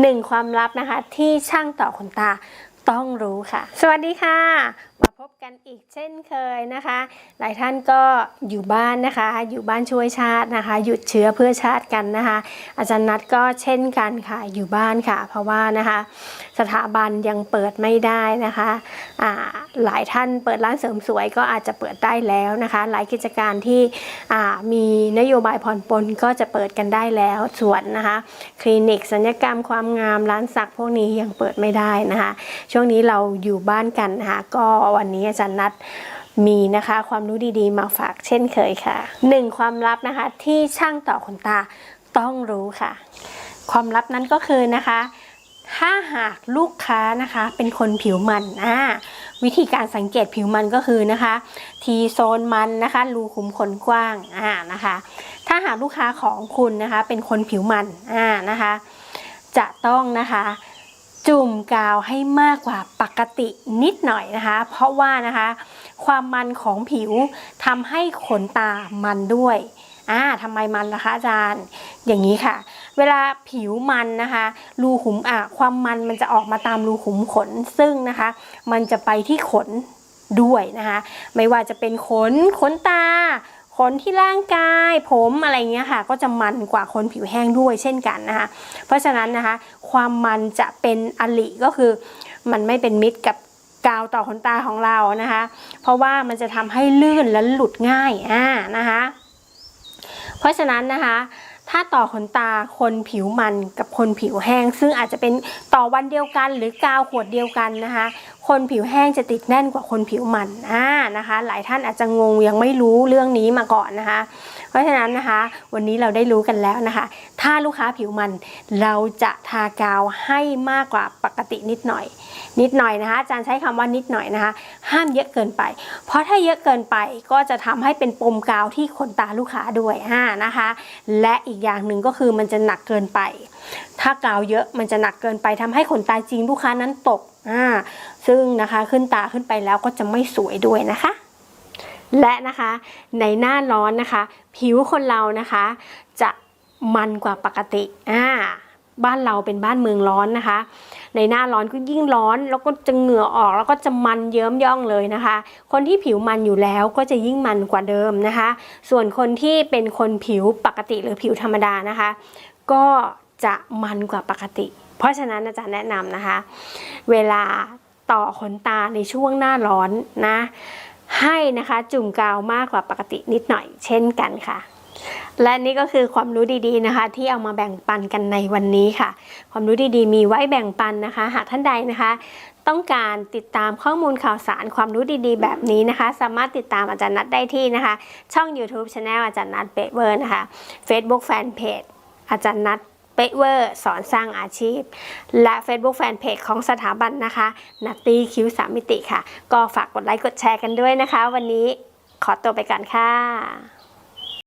หนึ่งความลับนะคะที่ช่างต่อขนตาต้องรู้ค่ะ สวัสดีค่ะ มาพบกันอีกเช่นเคยนะคะ หลายท่านก็อยู่บ้านนะคะ อยู่บ้านช่วยชาตินะคะ หยุดเชื้อเพื่อชาติกันนะคะ อาจารย์นัดก็เช่นกันค่ะ อยู่บ้านค่ะ เพราะว่านะคะ สถาบันยังเปิดไม่ได้นะคะอ่า หลายท่านเปิดร้านเสริมสวยก็อาจจะเปิดได้แล้วนะคะ หลายกิจการที่มีนโยบายผ่อนปลนก็จะเปิดกันได้แล้วส่วนนะคะ คลินิกสัญญกรรมความงามร้านสักพวกนี้ยังเปิดไม่ได้นะคะ ช่วงนี้เราอยู่บ้านกันนะคะก็วันนี้อาจารย์นัดมีนะคะความรู้ดีๆ มาฝากเช่นเคยค่ะหนึ่งความลับนะคะที่ช่างต่อขนตาต้องรู้ค่ะ ความลับนั้นก็คือนะคะ ถ้าหากลูกค้านะคะเป็นคนผิวมันอ่าวิธีการสังเกตผิวมันก็คือนะคะ ทีโซนมันนะคะ รูขุมขนกว้างอ่านะคะ ถ้าหากลูกค้าของคุณนะคะ เป็นคนผิวมันอ่านะคะ จะต้องนะคะจุ่มกาวให้มากกว่าปกตินิดหน่อยนะคะ เพราะว่านะคะ ความมันของผิวทำให้ขนตามันด้วยอ่าทำไมมันล่ะคะอาจารย์ อย่างนี้ค่ะ เวลาผิวมันนะคะรูขุมอะความมันมันจะออกมาตามรูขุมขน ซึ่งนะคะ มันจะไปที่ขนด้วยนะคะ ไม่ว่าจะเป็นขนขนตา ขนที่ร่างกาย ผมอะไรเงี้ยค่ะ ก็จะมันกว่าคนผิวแห้งด้วยเช่นกันนะคะ เพราะฉะนั้นนะคะ ความมันจะเป็นอลิก็คือ มันไม่เป็นมิตรกับกาวต่อขนตาของเรานะคะ เพราะว่ามันจะทำให้ลื่นและหลุดง่ายอ่านะคะ เพราะฉะนั้นนะคะ ถ้าต่อขนตาคนผิวมันกับคนผิวแห้ง ซึ่งอาจจะเป็นต่อวันเดียวกัน หรือกาวขวดเดียวกันนะคะ คนผิวแห้งจะติดแน่นกว่าคนผิวมันอ่านะคะ หลายท่านอาจจะงงยังไม่รู้เรื่องนี้มาก่อนนะคะ เพราะฉะนั้นนะคะ วันนี้เราได้รู้กันแล้วนะคะ ถ้าลูกค้าผิวมันเราจะทากาวให้มากกว่าปกตินิดหน่อย นิดหน่อยนะคะอาจารย์ใช้คำว่านิดหน่อยนะคะ ห้ามเยอะเกินไป เพราะถ้าเยอะเกินไปก็จะทำให้เป็นปมกาวที่ขนตาลูกค้าด้วยอ่านะคะ และอีกอย่างหนึ่งก็คือมันจะหนักเกินไป ถ้ากาวเยอะมันจะหนักเกินไปทำให้ขนตาจริงลูกค้านั้นตกอ่าซึ่งนะคะขึ้นตาขึ้นไปแล้วก็จะไม่สวยด้วยนะคะ และนะคะในหน้าร้อนนะคะ ผิวคนเรานะคะ จะมันกว่าปกติอ่าบ้านเราเป็นบ้านเมืองร้อนนะคะ ในหน้าร้อนก็ยิ่งร้อน แล้วก็จะเหงื่อออกแล้วก็จะมันเยิ้มย่องเลยนะคะ คนที่ผิวมันอยู่แล้วก็จะยิ่งมันกว่าเดิมนะคะ ส่วนคนที่เป็นคนผิวปกติหรือผิวธรรมดานะคะ ก็จะมันกว่าปกติ เพราะฉะนั้นอาจารย์แนะนำนะคะ เวลาต่อขนตาในช่วงหน้าร้อนนะ ให้นะคะจุ่มกาวมากกว่าปกตินิดหน่อยเช่นกันค่ะ และนี่ก็คือความรู้ดีๆนะคะ ที่เอามาแบ่งปันกันในวันนี้ค่ะ ความรู้ดีๆ มีไว้แบ่งปันนะคะ หากท่านใดนะคะ ต้องการติดตามข้อมูลข่าวสารความรู้ดีๆ แบบนี้นะคะ สามารถติดตามอาจารย์นัดได้ที่นะคะ ช่อง YouTube c h anel อาจารย์นัดเปเวอร์นะคะ Facebook Fanpage อาจารย์นัดเปเวอร์สอนสร้างอาชีพ และ Facebook Fanpage ของสถาบันนะคะนัตตี้คิวสามมิติค่ะ ก็ฝากกดไลค์กดแชร์กันด้วยนะคะ วันนี้ขอตัวไปก่อนค่ะ